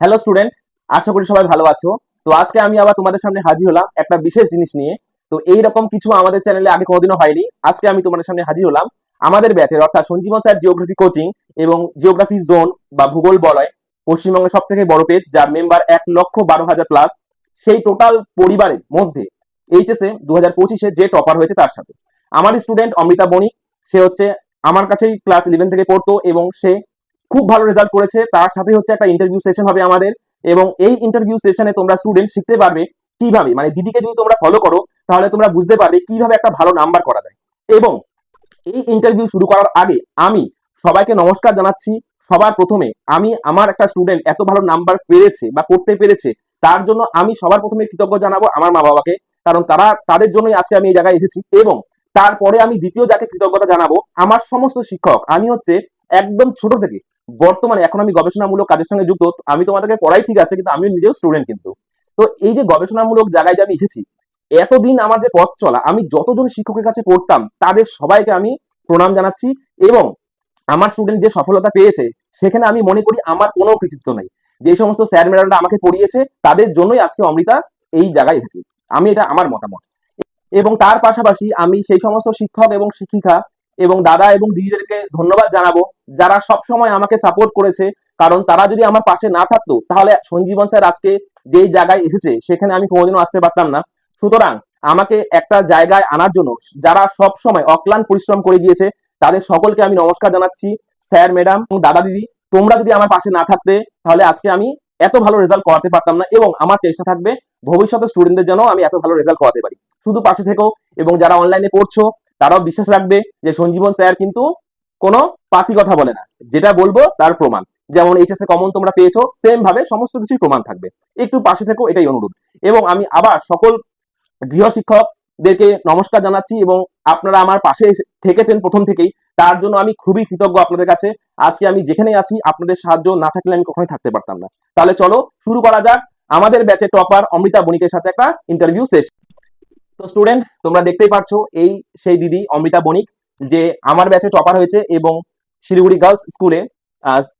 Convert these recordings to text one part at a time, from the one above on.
Hello student আশা করি সবাই ভালো আছো। তো আজকে আমি আবার তোমাদের সামনে হাজির হলাম একটা বিশেষ জিনিস নিয়ে। তো এই রকম কিছু আমাদের চ্যানেলে আগে কোনোদিনও হয়নি। আজকে আমি তোমাদের সামনে হাজির হলাম আমাদের ব্যাচের অর্থাৎ সঞ্জীবন স্যার জিওগ্রাফি কোচিং এবং জিওগ্রাফি জোন বা ভূগোল বলয়, পশ্চিমবঙ্গের সব থেকে বড় পেজ যার মেম্বার এক লক্ষ বারো হাজার প্লাস সেই টোটাল পরিবারের মধ্যে এইচএসএ দু হাজার পঁচিশে যে টপার হয়েছে তার সাথে। আমার স্টুডেন্ট অমৃতা বণিক, সে হচ্ছে আমার কাছেই ক্লাস ইলেভেন থেকে পড়তো এবং সে খুব ভালো রেজাল্ট করেছে। তার সাথে হচ্ছে একটা ইন্টারভিউ সেশন হবে আমাদের এবং এই ইন্টারভিউ সেশনে তোমরা স্টুডেন্ট শিখতে পারবে কীভাবে। মানে দিদিকে যদি তোমরা ফলো করো, তাহলে তোমরা বুঝতে পারবে কীভাবে একটা ভালো নাম্বার করা যায়। এবং এই ইন্টারভিউ শুরু করার আগে আমি সবাইকে নমস্কার জানাচ্ছি। সবার প্রথমে আমি, আমার একটা স্টুডেন্ট এত ভালো নাম্বার পেরেছে বা করতে পেরেছে, তার জন্য আমি সবার প্রথমে কৃতজ্ঞ জানাব আমার মা বাবাকে, কারণ তারা, তাদের জন্যই আজকে আমি এই জায়গায় এসেছি। এবং তারপরে আমি দ্বিতীয় যাকে কৃতজ্ঞতা জানাব, আমার সমস্ত শিক্ষক, আমি হচ্ছে একদম ছোট থেকে বর্তমানে এখন আমি গবেষণামূলক কাজের সঙ্গে যুক্ত, আমি তোমাদেরকে পড়াই ঠিক আছে, কিন্তু আমি নিজেও স্টুডেন্ট কিন্তু। তো এই যে গবেষণামূলক জায়গায় যে আমি এসেছি, এতদিন আমার যে পথ চলা, আমি যতজন শিক্ষকের কাছে পড়তাম, তাদের সবাইকে আমি প্রণাম জানাচ্ছি এবং আমার স্টুডেন্ট যে সফলতা পেয়েছে, সেখানে আমি মনে করি আমার কোনো কৃতিত্ব নেই। যে সমস্ত স্যার ম্যাডামরা আমাকে পড়িয়েছে, তাদের জন্যই আজকে অমৃতা এই জায়গায় এসেছি। আমি এটা আমার মতামত। এবং তার পাশাপাশি আমি সেই সমস্ত শিক্ষক এবং শিক্ষিকা এবং দাদা এবং দিদিদেরকে ধন্যবাদ জানাব। যারা সব সময় আমাকে সাপোর্ট করেছে, কারণ তারা যদি আমার পাশে না থাকতো, তাহলে সঞ্জীবন স্যার আজকে যেই জায়গায় এসেছে, সেখানে আমি কোনোদিনও আসতে পারতাম না। সুতরাং আমাকে একটা জায়গায় আনার জন্য যারা সব সময় অক্লান্ত পরিশ্রম করে গিয়েছে, তাদের সকলকে আমি নমস্কার জানাচ্ছি। স্যার, ম্যাডাম এবং দাদা, দিদি, তোমরা যদি আমার পাশে না থাকতে, তাহলে আজকে আমি এত ভালো রেজাল্ট করাতে পারতাম না এবং আমার চেষ্টা থাকবে ভবিষ্যতে স্টুডেন্টদের জন্য আমি এত ভালো রেজাল্ট করাতে পারি। শুধু পাশে থেকো এবং যারা অনলাইনে পড়ছো তারাও বিশ্বাস রাখবে যে সঞ্জীবন স্যার কিন্তু কোনো পাতি কথা বলে না। যেটা বলব তার প্রমাণ। যেমন এইচএসএ কমন তোমরা পেয়েছ সেম ভাবে সমস্ত কিছুই প্রমাণ থাকবে। একটু পাশে থেকো, এটাই অনুরোধ। এবং আমি আবার সকল গৃহ শিক্ষকদেরকে নমস্কার জানাচ্ছি এবং আপনারা আমার পাশে থেকেছেন প্রথম থেকেই, তার জন্য আমি খুবই কৃতজ্ঞ আপনাদের কাছে। আজকে আমি যেখানেই আছি, আপনাদের সাহায্য না থাকলে আমি কখনোই থাকতে পারতাম না। তাহলে চলো, শুরু করা যাক। আমাদের ব্যাচে টপার অমৃতা বণিকের সাথে একটা ইন্টারভিউ সেশন তো স্টুডেন্ট তোমরা দেখতেই পারছ এই সেই দিদি অমৃতা বণিক, যে আমার ব্যাচে টপার হয়েছে এবং শিলিগুড়ি গার্লস স্কুলে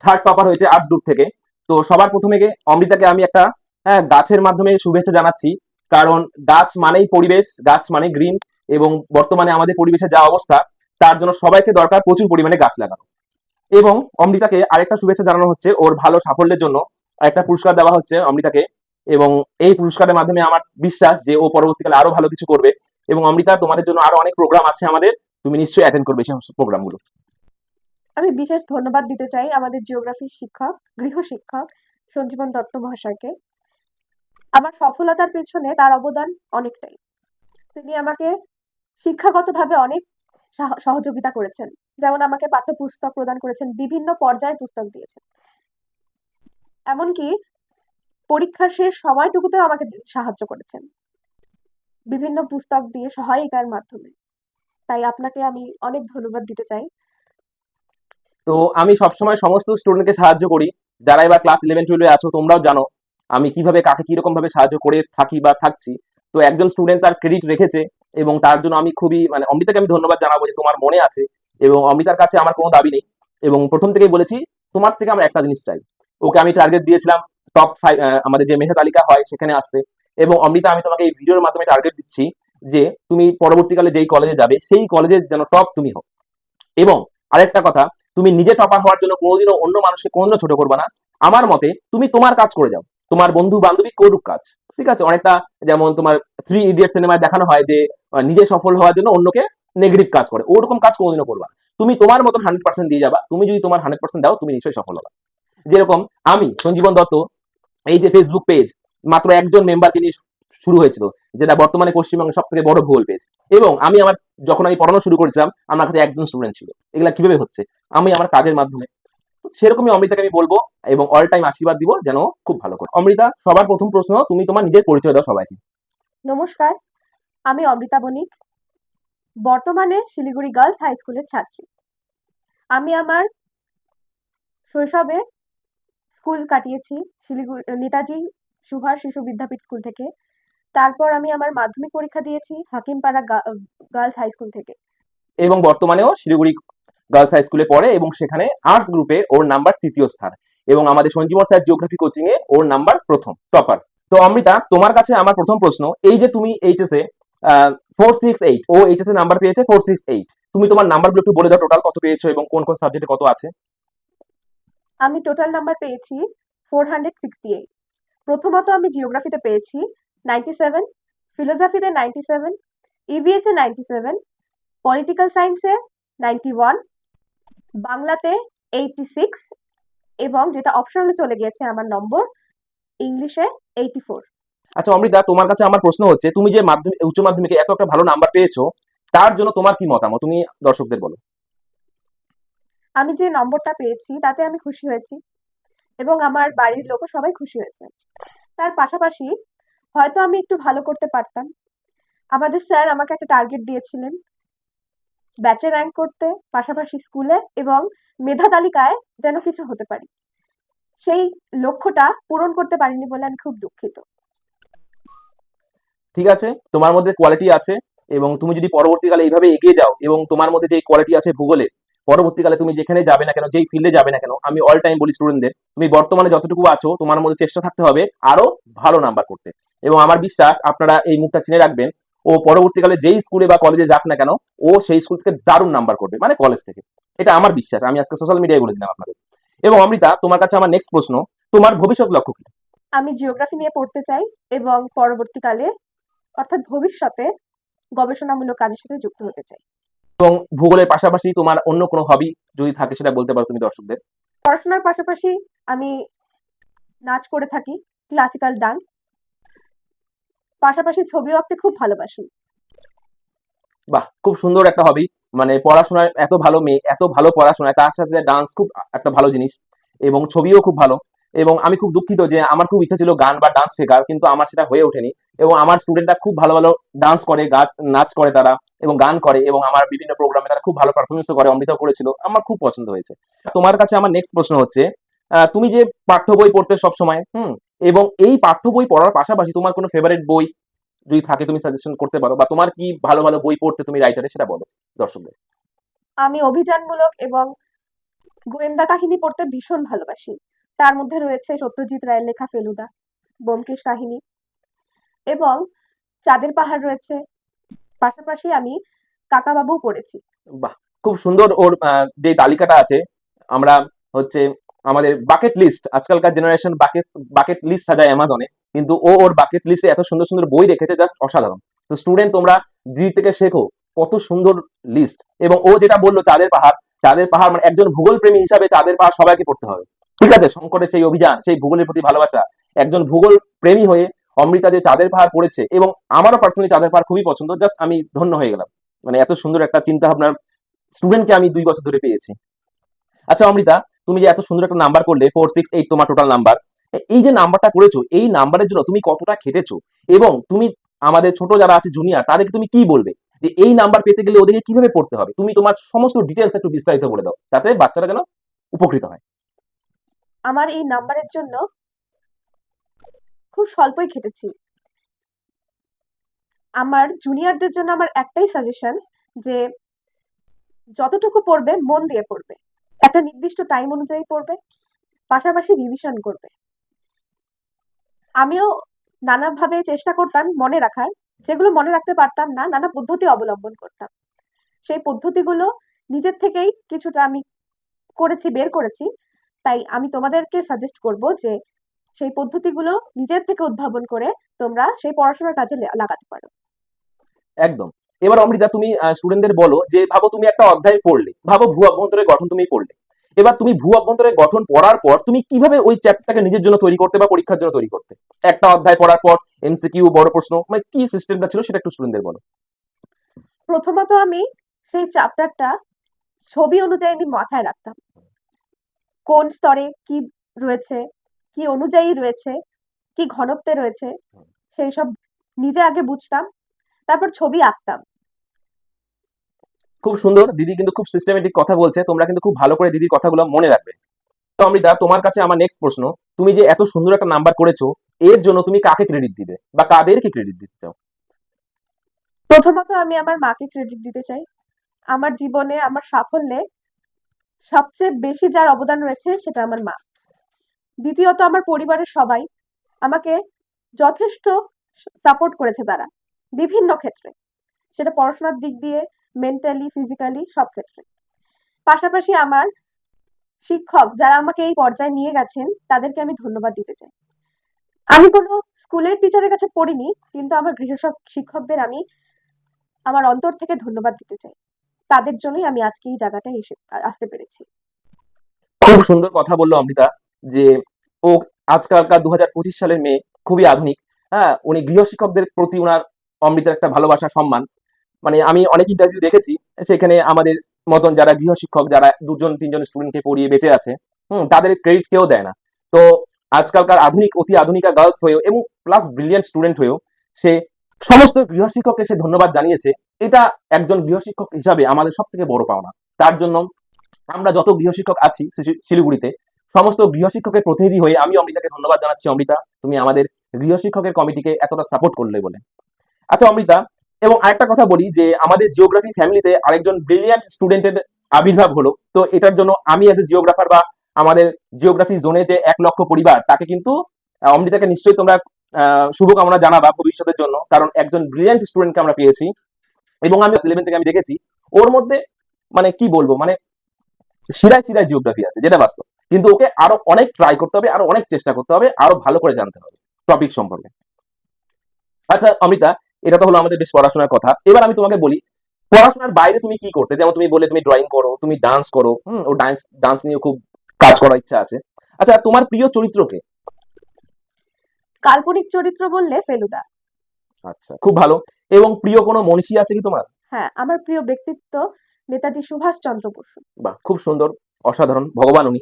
থার্ড টপার হয়েছে আর্টস গ্রুপ থেকে। তো সবার প্রথমে অমৃতাকে আমি একটা হ্যাঁ গাছের মাধ্যমে শুভেচ্ছা জানাচ্ছি। কারণ গাছ মানেই পরিবেশ, গাছ মানে গ্রিন এবং বর্তমানে আমাদের পরিবেশে যা অবস্থা, তার জন্য সবাইকে দরকার প্রচুর পরিমাণে গাছ লাগানো। এবং অমৃতাকে আরেকটা শুভেচ্ছা জানানো হচ্ছে, ওর ভালো সাফল্যের জন্য একটা পুরস্কার দেওয়া হচ্ছে অমৃতাকে। এবং এই পুরস্কারের মাধ্যমে আমার বিশ্বাস যে ও পরবর্তীকালে আরও ভালো কিছু করবে এবং অমৃতা, তোমাদের জন্য আরও অনেক প্রোগ্রাম আছে আমাদের। তুমি নিশ্চয়ই অ্যাটেন্ড করবে সেই প্রোগ্রামগুলো আমি বিশেষ ধন্যবাদ দিতে চাই আমাদের জিওগ্রাফির শিক্ষক, গৃহ শিক্ষক সঞ্জীবন দত্ত মহাশয়কে। আমার সফলতার পেছনে তার অবদান অনেকটাই। তিনি আমাকে শিক্ষাগতভাবে অনেক সাহ- সহযোগিতা করেছেন। যেমন আমাকে পাঠ্যপুস্তক প্রদান করেছেন, বিভিন্ন পর্যায়ে পুস্তক দিয়েছেন। এমনকি পরীক্ষার শেষ সময়টুকুতেও আমাকে সাহায্য করেছেন। বিভিন্ন পুস্তক দিয়ে সহায়িকার মাধ্যমে। তাই আপনাকে আমি অনেক ধন্যবাদ দিতে চাই। তো আমি সবসময় সমস্ত স্টুডেন্টকে সাহায্য করি। যারা এবার ক্লাস ইলেভেন টুয়েলভে আছো, তোমরাও জানো, আমি কীভাবে কাকে কীরকম ভাবে সাহায্য করে থাকি বা থাকছি। তো একজন স্টুডেন্ট তার ক্রেডিট রেখেছে এবং তার জন্য আমি খুবই মানে অমৃতাকে আমি ধন্যবাদ জানাব যে তোমার মনে আছে এবং অমৃতার কাছে আমার কোনো দাবি নেই। এবং প্রথম থেকেই বলেছি, তোমার থেকে আমার একটা জিনিস চাই। ওকে আমি টার্গেট দিয়েছিলাম টপ ফাইভ আমাদের যে মেধা তালিকা হয় সেখানে আসতে। এবং অমৃতা, আমি তোমাকে এই ভিডিওর মাধ্যমে টার্গেট দিচ্ছি যে তুমি পরবর্তীকালে যেই কলেজে যাবে, সেই কলেজের যেন টপ তুমি হও। এবং আরেকটা কথা, তুমি নিজে টপার হওয়ার জন্য কোনোদিনও অন্য মানুষকে, কোনোদিনও ছোট করবে না। আমার মতে, তুমি তোমার কাজ করে যাও। তোমার বন্ধু বান্ধবী করুক কাজ। ঠিক আছে? অনেকটা যেমন তোমার থ্রি ইডিয়ট সিনেমায় দেখানো হয় যে নিজে সফল হওয়ার জন্য অন্যকে নেগেটিভ কাজ করে। ওরকম কাজ কোনোদিনও করবা তুমি তোমার মতন হান্ড্রেড পার্সেন্ট দিয়ে যাবা। তুমি যদি তোমার হান্ড্রেড পার্সেন্ট দাও, তুমি নিশ্চয়ই সফল হবা। যেরকম আমি, সঞ্জীবন দত্ত এই যে ফেসবুক পেজ মাত্র একজন মেম্বার তিনি শুরু হয়েছিল, যেটা বর্তমানে পশ্চিমবঙ্গের সব থেকে বড় ভূগোল পেজ এবং আমি আমার, যখন আমি পড়ানো শুরু করেছিলাম, আমার কাছে একজন স্টুডেন্ট ছিল। এগুলা কীভাবে হচ্ছে? আমি আমার কাজের মাধ্যমে। সেরকমই অমৃতাকে আমি বলব এবং অল টাইম আশীর্বাদ দিব যেন খুব ভালো করে। অমৃতা, সবার প্রথম প্রশ্ন, তুমি তোমার নিজের পরিচয় দাও সবাইকে। নমস্কার, আমি অমৃতা বণিক, বর্তমানে শিলিগুড়ি গার্লস হাই স্কুলের ছাত্রী। আমি আমার শৈশবে স্কুল কাটিয়েছি, শিলিগুড়ি নেতাজি, সুভাষ শিশু বিদ্যাপীঠ স্কুল থেকে। তারপর আমি আমার মাধ্যমিক পরীক্ষা দিয়েছি হাকিমপাড়া গার্লস হাই স্কুল থেকে। এবং বর্তমানেও শিলিগুড়ি গার্লস হাই স্কুলে পড়ে এবং সেখানে আর্টস গ্রুপে ওর নাম্বার তৃতীয় স্থান। এবং আমাদের সঞ্জীবন স্যার জিওগ্রাফি কোচিং এ ওর নাম্বার প্রথম টপার তো অমৃতা, তোমার কাছে আমার প্রথম প্রশ্ন, এই যে তুমি এইচএস এ ফোর সিক্স এইট ও এইচএস এ নাম্বার পেয়েছে ফোর সিক্স এইট তুমি তোমার নাম্বারগুলো একটু বলে দাও টোটাল কত পেয়েছ এবং কোন কোন সাবজেক্টে কত আছে? আমি টোটাল নাম্বার পেয়েছি ফোর হান্ড্রেড সিক্সটি এইট প্রথমত আমি জিওগ্রাফিতে পেয়েছি নাইনটি সেভেন ফিলোজফিতে নাইনটি সেভেন ইভিএসে নাইনটি সেভেন পলিটিক্যাল সায়েন্সে নাইনটি ওয়ান বাংলাতে এইটটি সিক্স এবং যেটা অপশনালে চলে গিয়েছে আমার নম্বর ইংলিশে এইটি ফোর আচ্ছা অমৃতা, তোমার কাছে আমার প্রশ্ন হচ্ছে, তুমি যে মাধ্যমিক, উচ্চ মাধ্যমিকে এত একটা ভালো নাম্বার পেয়েছ, তার জন্য তোমার কি মতামত? তুমি দর্শকদের বলো। আমি যে নম্বরটা পেয়েছি, তাতে আমি খুশি হয়েছি এবং আমার বাড়ির লোকও সবাই খুশি হয়েছে। তার পাশাপাশি হয়তো আমি একটু ভালো করতে পারতাম। আমাদের স্যার আমাকে একটা টার্গেট দিয়েছিলেন ব্যাচে র্যাঙ্ক করতে, পাশাপাশি স্কুলে এবং মেধা তালিকায় যেন কিছু হতে পারি। সেই লক্ষ্যটা পূরণ করতে পারিনি বলে আমি খুব দুঃখিত। ঠিক আছে, তোমার মধ্যে কোয়ালিটি আছে এবং তুমি যদি পরবর্তীকালে এইভাবে এগিয়ে যাও এবং তোমার মধ্যে যে কোয়ালিটি আছে ভূগোলে পরবর্তীকালে তুমি যেখানে যাবে না কেন, যেই ফিল্ডে যাবে না কেন, আমি অল টাইম বলি স্টুডেন্টদের তুমি বর্তমানে যতটুকু আছো, তোমার মধ্যে চেষ্টা থাকতে হবে আরও ভালো নাম্বার করতে। এবং আমার বিশ্বাস, আপনারা এই মুখটা চিনে রাখবেন, ও পরবর্তীকালে যেই স্কুলে বা কলেজে যাক না কেন, ও সেই স্কুল থেকে দারুণ নাম্বার করবে মানে কলেজ থেকে। এটা আমার বিশ্বাস, আমি আজকে সোশ্যাল মিডিয়ায় বলে দিলাম আপনাদের। এবং অমৃতা, তোমার কাছে আমার নেক্সট প্রশ্ন, তোমার ভবিষ্যৎ লক্ষ্য কি? আমি জিওগ্রাফি নিয়ে পড়তে চাই, এবং পরবর্তীকালে, অর্থাৎ ভবিষ্যতে, গবেষণামূলক কাজের সাথে যুক্ত হতে চাই। এবং ভূগোলের পাশাপাশি তোমার অন্য কোনো হবি যদি থাকে সেটা বলতে পারো তুমি দর্শকদের? পড়াশোনার পাশাপাশি আমি নাচ করে থাকি ক্লাসিক্যাল ডান্স পাশাপাশি ছবিও আঁকতে খুব ভালোবাসি। বাহ খুব সুন্দর একটা হবি মানে পড়াশোনায় এত ভালো মেয়ে এত ভালো পড়াশোনায় তার সাথে ডান্স খুব একটা ভালো জিনিস এবং ছবিও খুব ভালো। এবং আমি খুব দুঃখিত যে আমার খুব ইচ্ছা ছিল গান বা ডান্স শেখার, কিন্তু আমার সেটা হয়ে ওঠেনি এবং আমার স্টুডেন্টরা খুব ভালো ভালো ডান্স করে, গাছ, নাচ করে তারা এবং গান করে এবং আমার বিভিন্ন প্রোগ্রামে তারা খুব ভালো পারফরমেন্স করে, অমৃতাও করেছিল, আমার খুব পছন্দ হয়েছে। তোমার কাছে আমার নেক্সট প্রশ্ন হচ্ছে তুমি যে পাঠ্য বই পড়তে সব সময় হুম, এবং এই পাঠ্য বই পড়ার পাশাপাশি তোমার কোনো ফেভারিট বই যদি থাকে তুমি সাজেশন করতে পারো বা তোমার কি ভালো ভালো বই পড়তে তুমি রাইটারে সেটা বলো, দর্শকদের। আমি অভিযানমূলক এবং গোয়েন্দা কাহিনী পড়তে ভীষণ ভালোবাসি। তার মধ্যে রয়েছে সত্যজিৎ রায়ের লেখা ফেলুদা, ব্যোমকেশ কাহিনী এবং চাঁদের পাহাড় রয়েছে। পাশাপাশি আমি কাকাবাবু পড়েছি। বাহ, খুব সুন্দর ওর যে তালিকাটা আছে, আমরা হচ্ছে আমাদের বাকেট লিস্ট আজকালকার জেনারেশন বাকেট বাকেট লিস্ট সাজায় অ্যামাজনে কিন্তু ও ওর বাকেট লিস্টে এত সুন্দর সুন্দর বই রেখেছে জাস্ট অসাধারণ। তো স্টুডেন্ট তোমরা দিদি থেকে শেখো কত সুন্দর লিস্ট এবং ও যেটা বলল, চাঁদের পাহাড় চাঁদের পাহাড় মানে একজন ভূগোল প্রেমী হিসাবে চাঁদের পাহাড় সবাইকে পড়তে হবে। ঠিক আছে? শঙ্করের সেই অভিযান, সেই ভূগোলের প্রতি ভালোবাসা, একজন ভূগোল প্রেমী হয়ে অমৃতা যে চাঁদের পাহাড় পড়েছে, এবং আমারও পার্সোনালি চাঁদের পাহাড় খুবই পছন্দ জাস্ট আমি ধন্য হয়ে গেলাম। মানে এত সুন্দর একটা চিন্তা ভাবনার স্টুডেন্টকে আমি দুই বছর ধরে পেয়েছি। আচ্ছা অমৃতা, তুমি যে এত সুন্দর একটা নাম্বার করলে ফোর সিক্স এইট তোমার টোটাল নাম্বার এই যে নাম্বারটা করেছ, এই নাম্বারের জন্য তুমি কতটা খেটেছো? এবং তুমি আমাদের ছোট যারা আছে জুনিয়র তাদেরকে তুমি কি বলবে? যে এই নাম্বার পেতে গেলে ওদেরকে কীভাবে পড়তে হবে? তুমি তোমার সমস্ত ডিটেলস একটু বিস্তারিত বলে দাও, যাতে বাচ্চারা যেন উপকৃত হয়। আমার এই নাম্বারের জন্য খুব স্বল্পই খেটেছি। আমার জুনিয়রদের জন্য আমার একটাই সাজেশন যে যতটুকু পড়বে, মন দিয়ে পড়বে। একটা নির্দিষ্ট টাইম অনুযায়ী পড়বে, পাশাপাশি রিভিশন করবে। আমিও নানাভাবে চেষ্টা করতাম মনে রাখার যেগুলো মনে রাখতে পারতাম না, নানা পদ্ধতি অবলম্বন করতাম। সেই পদ্ধতিগুলো নিজের থেকেই কিছুটা আমি করেছি, বের করেছি। তাই আমি তোমাদেরকে সাজেস্ট করব যে সেই পদ্ধতিগুলো নিজের থেকে উদ্ভাবন করে তোমরা সেই পড়াশোনার কাজে লাগাতে পারো। একদম। এবার অমৃতা, তুমি স্টুডেন্টদের বলো যে, ভাবো তুমি একটা অধ্যায় পড়লে, ভাবো ভূ অভ্যন্তরের গঠন তুমি পড়লে। এবার তুমি ভূ অভ্যন্তরের গঠন পড়ার পর তুমি কীভাবে ওই চ্যাপ্টারটাকে নিজের জন্য তৈরি করতে বা পরীক্ষার জন্য তৈরি করতে? একটা অধ্যায় পড়ার পর এমসিকিউ বড় প্রশ্ন মানে কি সিস্টেমটা ছিল সেটা একটু স্টুডেন্টদের বলো। প্রথমত আমি সেই চ্যাপ্টারটা ছবি অনুযায়ী আমি মাথায় রাখতাম। কোন স্তরে কি রয়েছে কি অনুযায়ী রয়েছে কি ঘনত্বে রয়েছে সেই সব নিজে আগে বুঝতাম তারপর ছবি আঁকতাম। খুব সুন্দর দিদি কিন্তু খুব সিস্টেমেটিক কথা বলছে তোমরা কিন্তু খুব ভালো করে দিদির কথাগুলো মনে রাখবে। তো অমৃতা, তোমার কাছে আমার নেক্সট প্রশ্ন। তুমি যে এত সুন্দর একটা নাম্বার করেছ, এর জন্য তুমি কাকে ক্রেডিট দিবে? বা কাদেরকে ক্রেডিট দিতে চাও? প্রথমত আমি আমার মাকে ক্রেডিট দিতে চাই। আমার জীবনে, আমার সাফল্যে সবচেয়ে বেশি যার অবদান রয়েছে সেটা আমার মা। দ্বিতীয়ত, আমার পরিবারের সবাই আমাকে যথেষ্ট সাপোর্ট করেছে তারা, বিভিন্ন ক্ষেত্রে। সেটা পড়াশোনার দিক দিয়ে মেন্টালি ফিজিক্যালি সব ক্ষেত্রে। পাশাপাশি আমার শিক্ষক যারা আমাকে এই পর্যায়ে নিয়ে গেছেন, তাদেরকে আমি ধন্যবাদ দিতে চাই। আমি কোনো স্কুলের টিচারের কাছে পড়িনি, কিন্তু আমার গৃহ শিক্ষকদের আমি আমার অন্তর থেকে ধন্যবাদ দিতে চাই। তাদের জন্যই আমি আজকে এই জায়গাটায় এসে, আসতে পেরেছি। খুব সুন্দর কথা বলল অমৃতা, যে ও আজকালকার দু হাজার পঁচিশ সালের মেয়ে খুবই আধুনিক। হ্যাঁ উনি গৃহ শিক্ষকদের প্রতি ওনার অমৃতার একটা ভালোবাসা, সম্মান। মানে আমি অনেক ইন্টারভিউ দেখেছি, সেখানে আমাদের মতন যারা গৃহশিক্ষক যারা দুজন, তিনজন স্টুডেন্টকে পড়িয়ে বেঁচে আছে, হুম, তাদের ক্রেডিট কেউ দেয় না। তো আজকালকার আধুনিক, অতি আধুনিকা গার্লস হয়েও এবং প্লাস ব্রিলিয়ান্ট স্টুডেন্ট হয়েও সে সমস্ত গৃহশিক্ষককে সে ধন্যবাদ জানিয়েছে। এটা একজন গৃহশিক্ষক হিসাবে আমাদের সব থেকে বড় পাওনা। তার জন্য আমরা যত গৃহশিক্ষক আছি শিলিগুড়িতে, সমস্ত গৃহশিক্ষকের প্রতিনিধি হয়ে আমি অমৃতাকে ধন্যবাদ জানাচ্ছি। অমৃতা, তুমি আমাদের গৃহশিক্ষকের কমিটিকে এতটা সাপোর্ট করলে বলে। আচ্ছা অমৃতা এবং আরেকটা কথা বলি যে আমাদের জিওগ্রাফি ফ্যামিলিতে আরেকজন ব্রিলিয়ান্ট স্টুডেন্টের আবির্ভাব হলো। তো এটার জন্য আমি এজ এ জিওগ্রাফার বা আমাদের জিওগ্রাফি জোনে যে এক লক্ষ পরিবার, তাকে কিন্তু অমৃতাকে নিশ্চয়ই তোমরা শুভকামনা জানাবা ভবিষ্যতের জন্য, কারণ একজন ব্রিলিয়ান্ট স্টুডেন্টকে আমরা পেয়েছি। এবং আমি ইলেভেন থেকে আমি দেখেছি, ওর মধ্যে মানে কি বলব মানে শিরায় শিরায় জিওগ্রাফি আছে, যেটা বাস্তব। কিন্তু ওকে আরও অনেক ট্রাই করতে হবে, আরও অনেক চেষ্টা করতে হবে, আরও ভালো করে জানতে হবে টপিক সম্পর্কে। আচ্ছা অমিতা এটা তো হলো আমাদের বেশ পড়াশোনার কথা। এবার আমি তোমাকে বলি পড়াশোনার বাইরে তুমি কি করতে? যেমন তুমি বলে তুমি ড্রয়িং করো তুমি ডান্স করো হুম ও ডান্স ডান্স নিয়ে খুব কাজ করার ইচ্ছা আছে। আচ্ছা তোমার প্রিয় চরিত্রকে কাল্পনিক চরিত্র বললে ফেলুদা। আচ্ছা খুব ভালো। এবং প্রিয় কোনো মনীষী আছে কি তোমার? হ্যাঁ আমার প্রিয় ব্যক্তিত্ব নেতাজি সুভাষ চন্দ্র বসু। বাহ খুব সুন্দর অসাধারণ ভগবান উনি।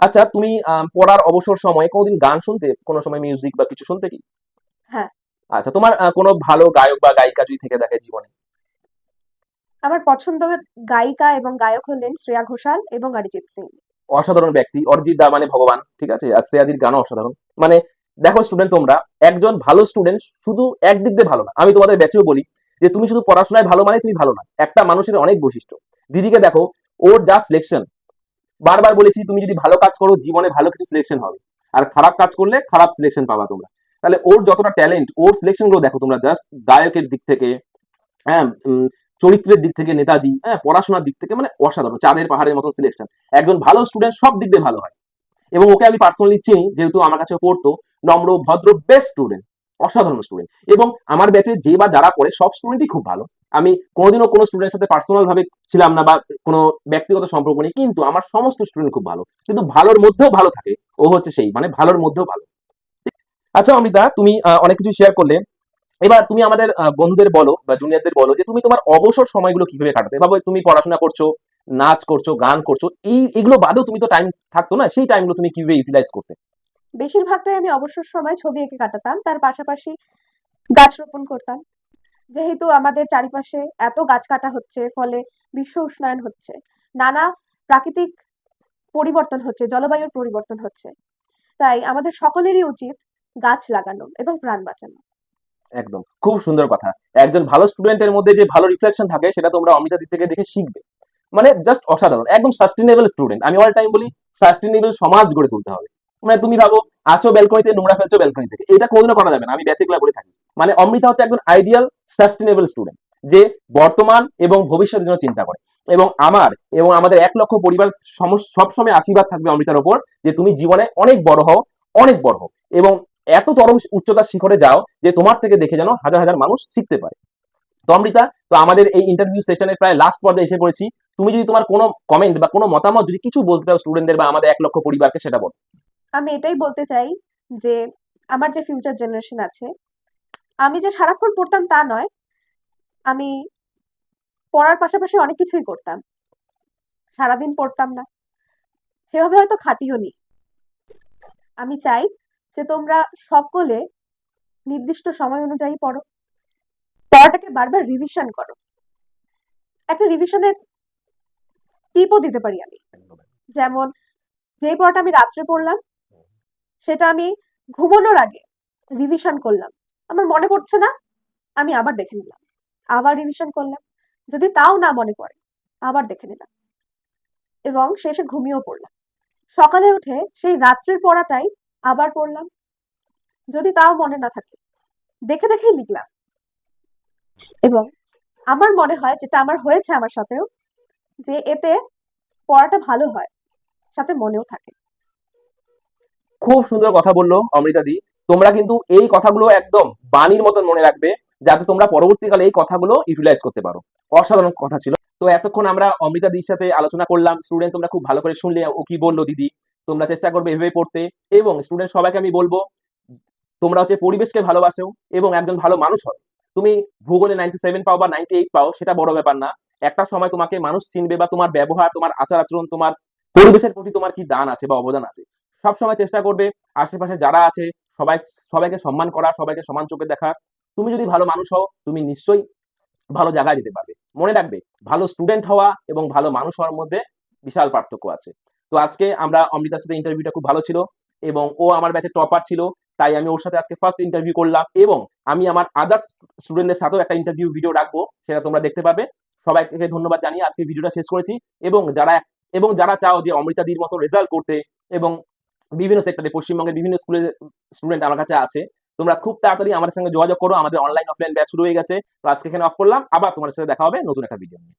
আচ্ছা তুমি পড়ার অবসর সময়ে কোনোদিন গান শুনতে কোনো সময় মিউজিক বা কিছু শুনতে কি? হ্যাঁ। আচ্ছা তোমার কোনো ভালো গায়ক বা গায়িকা যদি থেকে থাকে জীবনে? আমার পছন্দের গায়িকা এবং গায়ক হলেন শ্রেয়া ঘোষাল এবং অরিজিৎ সিং। অসাধারণ ব্যক্তি অরিজিৎ দা মানে ভগবান ঠিক আছে? আর শ্রেয়াদির গানও অসাধারণ। মানে দেখো স্টুডেন্ট তোমরা একজন ভালো স্টুডেন্ট শুধু একদিক দিয়ে ভালো না। আমি তোমাদের ব্যাচেও বলি যে তুমি শুধু পড়াশোনায় ভালো মানে তুমি ভালো না। একটা মানুষের অনেক বৈশিষ্ট্য। দিদিকে দেখো ওর যা সিলেকশন বারবার বলেছি তুমি যদি ভালো কাজ করো জীবনে ভালো কিছু সিলেকশন হবে। আর খারাপ কাজ করলে খারাপ সিলেকশন পাবা তোমরা। তাহলে ওর যতটা ট্যালেন্ট ওর সিলেকশনগুলো দেখো তোমরা জাস্ট গায়কের দিক থেকে হ্যাঁ চরিত্রের দিক থেকে নেতাজি হ্যাঁ পড়াশোনার দিক থেকে মানে অসাধারণ, চাঁদের পাহাড়ের মতো সিলেকশন একজন ভালো স্টুডেন্ট সব দিক দিয়ে ভালো হয়। এবং ওকে আমি পার্সোনালি চিনি, যেহেতু আমার কাছে পড়তো, নম্র, ভদ্র বেস্ট স্টুডেন্ট অসাধারণ স্টুডেন্ট এবং আমার ব্যাচে যে বা যারা পড়ে, সব স্টুডেন্টই খুব ভালো। আমি কোনোদিনও কোনো স্টুডেন্টের সাথে পার্সোনাল ভাবে ছিলাম না বা কোনো ব্যক্তিগত সম্পর্ক নেই, কিন্তু আমার সমস্ত স্টুডেন্ট খুব ভালো। কিন্তু ভালোর মধ্যেও ভালো থাকে, ও হচ্ছে সেই মানে ভালোর মধ্যেও ভালো। আচ্ছা অমিতা তুমি অনেক কিছু শেয়ার করলে। এবার তুমি আমাদের বন্ধুদের বলো বা জুনিয়রদের বলো যে তুমি তোমার অবসর সময়গুলো কীভাবে কাটাতে? ভাবে তুমি পড়াশোনা করছ, নাচ করছ, গান করছ, এই, এগুলো বাদেও তুমি তো টাইম থাকতো না, সেই টাইমগুলো তুমি কীভাবে ইউটিলাইজ করতে? বেশিরভাগটাই আমি অবসর সময় ছবি এঁকে কাটাতাম, তার পাশাপাশি গাছ রোপণ করতাম। যেহেতু আমাদের চারিপাশে এত গাছ কাটা হচ্ছে, ফলে বিশ্ব উষ্ণায়ন হচ্ছে, নানা প্রাকৃতিক পরিবর্তন হচ্ছে, জলবায়ুর পরিবর্তন হচ্ছে। তাই আমাদের সকলেরই উচিত গাছ লাগানো এবং প্রাণ বাঁচানো। একদম। খুব সুন্দর কথা। একজন ভালো স্টুডেন্টের মধ্যে যে ভালো রিফ্লেকশন থাকে, সেটা তোমরা অমিতা দিক থেকে দেখে শিখবে। মানে জাস্ট অসাধারণ, একদম সাস্টেনেবল স্টুডেন্ট আমি অল টাইম বলি সাস্টেনেবল সমাজ গড়ে তুলতে হবে। মানে তুমি ভাবো, আছো ব্যালকনিতে নোংরা ফেলছো ব্যালকনি থেকে। এটা কোনোদিনও করা যাবে না, আমি ব্যাচে করে থাকি। মানে অমৃতা হচ্ছে একজন আইডিয়াল সাস্টেনেবল স্টুডেন্ট যে বর্তমান এবং ভবিষ্যতের জন্য চিন্তা করে। এবং আমার এবং আমাদের এক লক্ষ পরিবার সম- সবসময় আশীর্বাদ থাকবে অমৃতার ওপর, যে তুমি জীবনে অনেক বড় হও, অনেক বড় হও। এবং এত চরম উচ্চতার শিখরে যাও যে তোমার থেকে দেখে যেন হাজার হাজার মানুষ শিখতে পারে। তো অমৃতা, তো আমাদের এই ইন্টারভিউ সেশনের প্রায় লাস্ট পর্যায়ে এসে পড়েছি। তুমি যদি তোমার কোনো কমেন্ট বা কোনো মতামত যদি কিছু বলতে চাও স্টুডেন্টদের বা আমাদের এক লক্ষ পরিবারকে, সেটা বলো। আমি এটাই বলতে চাই যে, আমার যে ফিউচার জেনারেশন আছে, আমি যে সারাক্ষণ পড়তাম তা নয়, আমি পড়ার পাশাপাশি অনেক কিছুই করতাম। সারাদিন পড়তাম না। সেভাবে হয়তো খাটিও নি। আমি চাই যে তোমরা সকলে নির্দিষ্ট সময় অনুযায়ী পড়ো। পড়াটাকে বারবার রিভিশন করো। একটা রিভিশনের টিপও দিতে পারি আমি। যেমন, যে পড়াটা আমি রাত্রে পড়লাম, সেটা আমি ঘুমানোর আগে রিভিশন করলাম। আমার মনে পড়ছে না, আমি আবার দেখে নিলাম। আবার রিভিশন করলাম। যদি তাও না মনে পড়ে, আবার দেখে নিলাম। এবং শেষে ঘুমিয়েও পড়লাম। সকালে উঠে সেই রাত্রের পড়াটাই আবার পড়লাম। যদি তাও মনে না থাকে, দেখে দেখেই লিখলাম। এবং আমার মনে হয়, যেটা আমার হয়েছে আমার সাথেও, যে এতে পড়াটা ভালো হয়, সাথে মনেও থাকে। খুব সুন্দর কথা বলল অমৃতা দি। তোমরা কিন্তু এই কথাগুলো একদম বাণীর মতন মনে রাখবে, যাতে তোমরা পরবর্তীকালে এই কথাগুলো ইউটিলাইজ করতে পারো। অসাধারণ কথা ছিল। তো এতক্ষণ আমরা অমৃতা দির সাথে আলোচনা করলাম। স্টুডেন্ট তোমরা খুব ভালো করে শুনলে ও কি বলল দিদি? তোমরা চেষ্টা করবে এভাবে পড়তে এবং স্টুডেন্ট সবাইকে আমি বলব, তোমরা হচ্ছে পরিবেশকে ভালোবাসো এবং একজন ভালো মানুষ হবে তুমি ভূগোলে নাইনটি সেভেন পাও বা নাইনটি এইট পাও, সেটা বড় ব্যাপার না। একটা সময় তোমাকে মানুষ চিনবে বা তোমার ব্যবহার, তোমার আচার আচরণ, তোমার পরিবেশের প্রতি তোমার কি দান আছে বা অবদান আছে। সব সময় চেষ্টা করবে, আশেপাশে যারা আছে, সবাই, সবাইকে সম্মান করা, সবাইকে সমান চোখে দেখা। তুমি যদি ভালো মানুষ হও, তুমি নিশ্চয়ই ভালো জায়গায় যেতে পারবে। মনে রাখবে, ভালো স্টুডেন্ট হওয়া এবং ভালো মানুষ হওয়ার মধ্যে বিশাল পার্থক্য আছে। তো আজকে আমরা অমৃতার সাথে ইন্টারভিউটা খুব ভালো ছিল এবং ও আমার ব্যাচে টপার ছিল, তাই আমি ওর সাথে আজকে ফার্স্ট ইন্টারভিউ করলাম এবং আমি আমার আদার্স স্টুডেন্টদের সাথেও একটা ইন্টারভিউ ভিডিও রাখব, সেটা তোমরা দেখতে পাবে। সবাইকে ধন্যবাদ জানিয়ে আজকে ভিডিওটা শেষ করেছি এবং যারা এবং যারা চাও যে অমৃতাদির মতো রেজাল্ট করতে এবং বিভিন্ন সেক্টরে পশ্চিমবঙ্গের বিভিন্ন স্কুলের স্টুডেন্ট আমার কাছে আছে, তোমরা খুব তাড়াতাড়ি আমাদের সঙ্গে যোগাযোগ করো, আমাদের অনলাইন অফলাইন ব্যাচ শুরু হয়ে গেছে। তো আজকে এখানে অফ করলাম, আবার তোমাদের সাথে দেখা হবে নতুন একটা ভিডিও নিয়ে।